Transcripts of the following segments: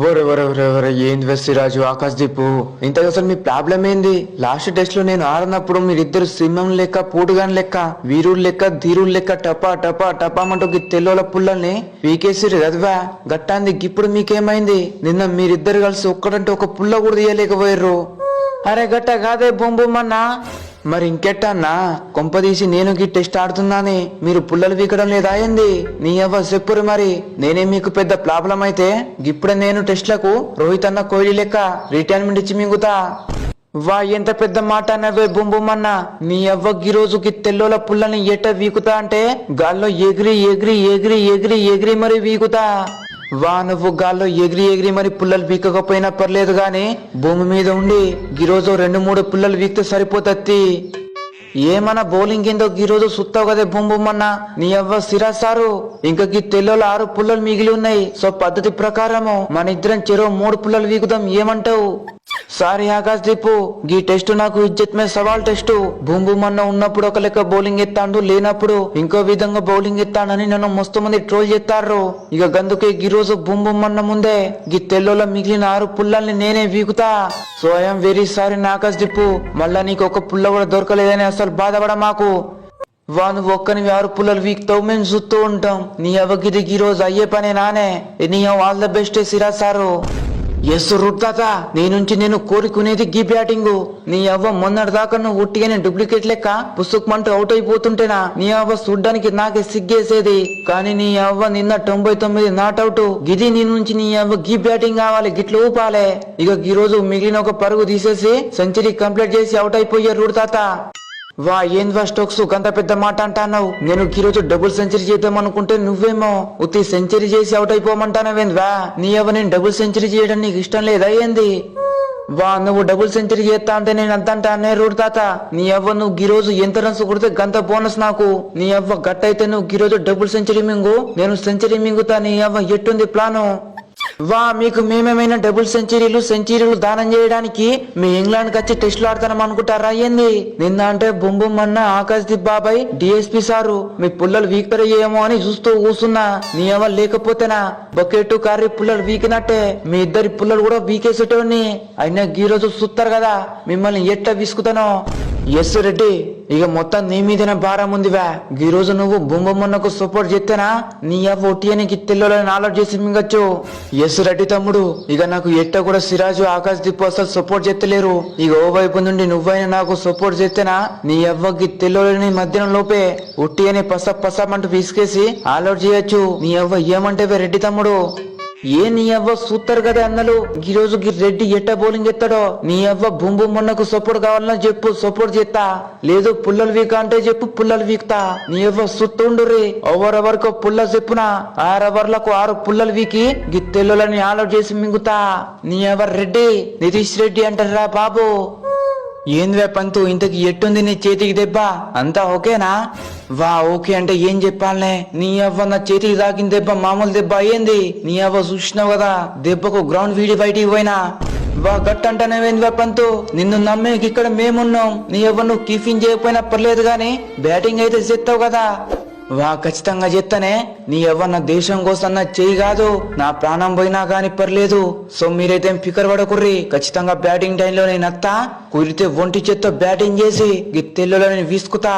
ఒరే ఒరే ఒరే ఒరే ఏంది వెస్సిరాజు ఆకాశ్ దీపు. ఇంతకు అసలు మీ ప్రాబ్లం ఏంది? లాస్ట్ టెస్ట్లో నేను ఆడినప్పుడు మీరిద్దరు సింహం లెక్క పూటుగాని లెక్క వీరుడు లెక్క ధీరుడు లెక్క టపా టపా టపామంటూ గి తెల్లోల పుల్లల్ని పీకేసిరు చదివా గట్టాంది ఇప్పుడు మీకేమైంది? నిన్న మీరిద్దరు కలిసి ఒక్కడంటే ఒక పుల్ల కూడా తీయలేకపోయారు అరే గట్ట కాదే బొంబుమ్మన్నా మరి ఇంకెట్టన్నా కొంపదీసి నేను గీ టెస్ట్ ఆడుతున్నానే మీరు పుల్లలు వీకడం లేదా ఏంది? నీ అవ్వ చెప్పురు మరి. నేనే మీకు పెద్ద ప్రాబ్లం అయితే ఇప్పుడు నేను టెస్ట్లకు రోహిత్ అన్న కోహ్లీ లెక్క రిటైర్మెంట్ ఇచ్చి మింగుతా. వా ఎంత పెద్ద మాట అన్నవే బుంబుమన్న. నీ అవ్వకి రోజుకి తెల్లోల పుల్లని ఎట్ట వీకుతా అంటే గాల్లో ఎగిరి ఎగిరి ఎగిరి ఎగిరి ఎగిరి మరి వీకుతా. వా నువ్వు గాల్లో ఎగిరి ఎగిరి మరి పుల్లలు వీకకపోయినా పర్లేదు గాని భూమి మీద ఉండి ఈరోజు రెండు మూడు పుల్లలు వీక్తే సరిపోతత్తి. ఏమన్నా బౌలింగ్ ఏందో ఈ రోజు సుత్తావు కదే బొంబుమ్మన్న నీ అవ్వ సిరా సారు. ఇంకా గీ తెల్లలో ఆరు పుల్లలు మిగిలి ఉన్నాయి. సో పద్ధతి ప్రకారము మన ఇద్దరం చెరో మూడు పుల్లలు వీగుదాం ఏమంటావు? సారీ ఆకాశ్ దీపు గీ టెస్ట్ నాకు ఇజ్జత్ మీద సవాల్ టెస్ట్. బూంబుమన్న ఉన్నప్పుడు ఒక లెక్క బౌలింగ్ ఎత్తాడు లేనప్పుడు ఇంకో విధంగా బౌలింగ్ ఎత్తాడని నన్ను మస్తు మంది ట్రోల్ చేస్తారు ఇక గందుకే ఈ రోజు బూంబుమన్న ముందే గీ తెల్లోల మిగిలిన ఆరు పుల్లల్ని నేనే వీకుతా సో ఐఎమ్ వెరీ సారీ నా ఆకాశ్ దీపు మళ్ళా నీకు ఒక పుల్ల కూడా దొరకలేదని అసలు బాధపడ మాకు. వాను ఒక్కని ఆరు పుల్లలు వీక్తావు మేము చూస్తూ ఉంటాం. నీ అవగిది ఈ రోజు అయ్యే పనే నానే. నీ ఆల్ ద బెస్ట్ సిరా సారు. ఎస్ రుడ్తాత నీ నుంచి నేను కోరుకునేది గీ బ్యాటింగ్. నీ అవ్వ మొన్నటి దాకా నువ్వు ఉట్టిగానే డూప్లికేట్ లెక్క పుసుకుమంటూ అవుట్ అయిపోతుంటేనా నీ అవ్వ చూడ్డానికి నాకే సిగ్గేసేది. కానీ నీ అవ్వ నిన్న తొంభై తొమ్మిది నాట్ అవుట్ గిది నీ నుంచి నీ అవ్వ గీ బ్యాటింగ్ కావాలి గిట్ల ఊపాలే. ఇక ఈ రోజు మిగిలిన ఒక పరుగు తీసేసి సెంచరీ కంప్లీట్ చేసి అవుట్ అయిపోయారు రుడ్తాత వా ఏంద్వా స్టోక్స్? గంత పెద్ద మాట అంటావు నేను ఈ రోజు డబుల్ సెంచరీ చేద్దాం అనుకుంటే నువ్వేమో ఉత్తి సెంచరీ చేసి అవుట్ అయిపోమంటానవేంద్వా నీ అవ్వ నేను డబుల్ సెంచరీ చేయడం నీకు ఇష్టం లేదా ఏంది? వా నువ్వు డబుల్ సెంచరీ చేస్తా అంటే నేను అంతంటానే రూడ్ తాత. నీ అవ్వ నువ్వు ఈ రోజు ఎంత రన్స్ కొడితే గంత బోనస్ నాకు. నీ అవ్వ గట్టయితే నువ్వు ఈ రోజు డబుల్ సెంచరీ మింగు. నేను సెంచరీ మింగుతా నీ అవ్వ ఎట్టుంది ప్లాను? వా మీకు మేమేమైనా డబుల్ సెంచరీలు సెంచరీలు దానం చేయడానికి మీ ఇంగ్లాండ్ వచ్చి టెస్టులు ఆడతానం అనుకుంటారా? ఏంది? నిన్న అంటే బొంబుమ్ అన్న ఆకాశ్ బాబాయ్ డిఎస్పీ సారు మీ పుల్లలు వీకర్ అయ్యేమో అని చూస్తూ కూసున్నా. నీ ఎవరు లేకపోతేనా? బకెట్ కర్రీ పుల్లలు వీకినట్టే. మీ ఇద్దరి పుల్లలు కూడా వీకేసేటోని అయినా ఈ రోజు చూస్తారు కదా. మిమ్మల్ని ఎట్లా విసుకుతానో? ఎస్ రెడ్డి ఇక మొత్తం నీ మీదనే భారం ఉందివా ఈ రోజు నువ్వు బొమ్మమ్మన్నకు సపోర్ట్ చేస్తేనా? నీ అవ్వ ఒట్టియనికి తెల్లని ఆలోచన చేసి మింగచ్చు. ఎస్ రెడ్డి తమ్ముడు ఇక నాకు ఎట్ట కూడా సిరాజు ఆకాశ్ దీప్ అసలు సపోర్ట్ చేస్తలేరు. ఇక ఓ వైపు నుండి నువ్వైనా నాకు సపోర్ట్ చేస్తేనా? నీ అవ్వకి తెల్లని మధ్యాహ్నం లోపే ఒట్టి అని పస పసమంటూ విసికేసి ఆలోచన చేయొచ్చు. నీ అవ్వ ఏమంటే రెడ్డి తమ్ముడు? ఏ నీ అవ్వ సూత్తరు కదా అన్నలు? ఈ రోజు రెడ్డి ఎట్ట బౌలింగ్ ఎత్తాడో? నీ అవ్వ బుంబు మొన్నకు సపోర్ట్ కావాలని చెప్పు సపోర్ట్ చేస్తా. లేదు పుల్లలు వీక అంటే చెప్పు పుల్లలు వీక్తా. నీ అవ్వ రే ఓవర్ ఓవర్కు పుల్ల చెప్పున? ఆరు ఓవర్లకు ఆరు పుల్లలు వీకి గిత్తెల్లని తెల్లులని చేసి మింగుతా. నీ అవ్వ రెడ్డి నితీష్ రెడ్డి అంటారా బాబు. ఏందివే పంతు ఇంతకి ఎట్టుంది నీ చేతికి దెబ్బ? అంతా ఓకేనా? వా ఓకే అంటే ఏం చెప్పాలనే? నీ అవ్వ నా చేతికి తాకిన దెబ్బ మామూలు దెబ్బ అయ్యింది నీ అవ్వ చూసినావు కదా దెబ్బకు గ్రౌండ్ వీడి బయటికి పోయినా. వా గట్టంటానేవేందివే పంతు? నిన్ను నమ్మేకి ఇక్కడ మేమున్నాం. నీ అవ్వ నువ్వు కీఫింగ్ చేయకపోయినా పర్లేదు గాని బ్యాటింగ్ అయితే చేస్తావు కదా. వా ఖచ్చితంగా చెత్తనే నీ ఎవన్న దేశం కోసం చేయి చెయ్యి కాదు నా ప్రాణం పోయినా గాని పర్లేదు. సో మీరైతే ఫికర్ పడకుర్రి ఖచ్చితంగా బ్యాటింగ్ టైంలో నేను అత్తా కుదిరితే ఒంటి చేత్తో బ్యాటింగ్ చేసి గిత్తెల్లో నేను వీసుకుతా.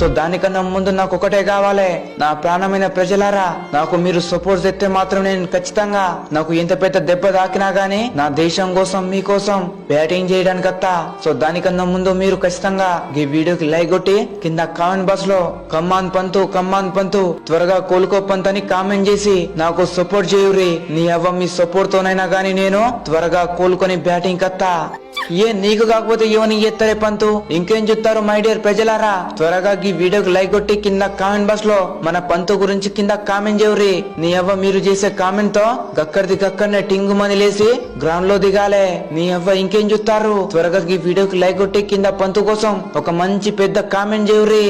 సో దానికన్నా ముందు నాకు ఒకటే కావాలి. నా ప్రాణమైన ప్రజలారా నాకు మీరు సపోర్ట్ చేస్తే మాత్రం నేను ఖచ్చితంగా నాకు ఎంత పెద్ద దెబ్బ తాకినా గానీ నా దేశం కోసం మీకోసం బ్యాటింగ్ చేయడానికి వస్తా సో దానికన్నా ముందు మీరు ఖచ్చితంగా ఈ వీడియోకి లైక్ కొట్టి కింద కామెంట్ బాక్స్లో కమ్మాన్ పంతు కమ్మాన్ పంతు త్వరగా కోలుకో పంత్ అని కామెంట్ చేసి నాకు సపోర్ట్ చేయురి నీ అవ్వ మీ సపోర్ట్ తోనైనా గానీ నేను త్వరగా కోలుకొని బ్యాటింగ్ కత్తా. ఏ నీకు కాకపోతే ఏమని ఎత్తారే పంతు? ఇంకేం చెప్తారు మై డియర్ ప్రజలారా? త్వరగా ఈ వీడియోకి లైక్ కొట్టి కింద కామెంట్ బాక్స్లో మన పంతు గురించి కింద కామెంట్ చేయరి నీ అవ్వ మీరు చేసే కామెంట్తో గక్కడిది గక్కడనే టింగు మని లేసి గ్రౌండ్లో దిగాలే. నీ అవ్వ ఇంకేం చూస్తారు? త్వరగా ఈ వీడియోకి లైక్ కొట్టి కింద పంతు కోసం ఒక మంచి పెద్ద కామెంట్ చేయరి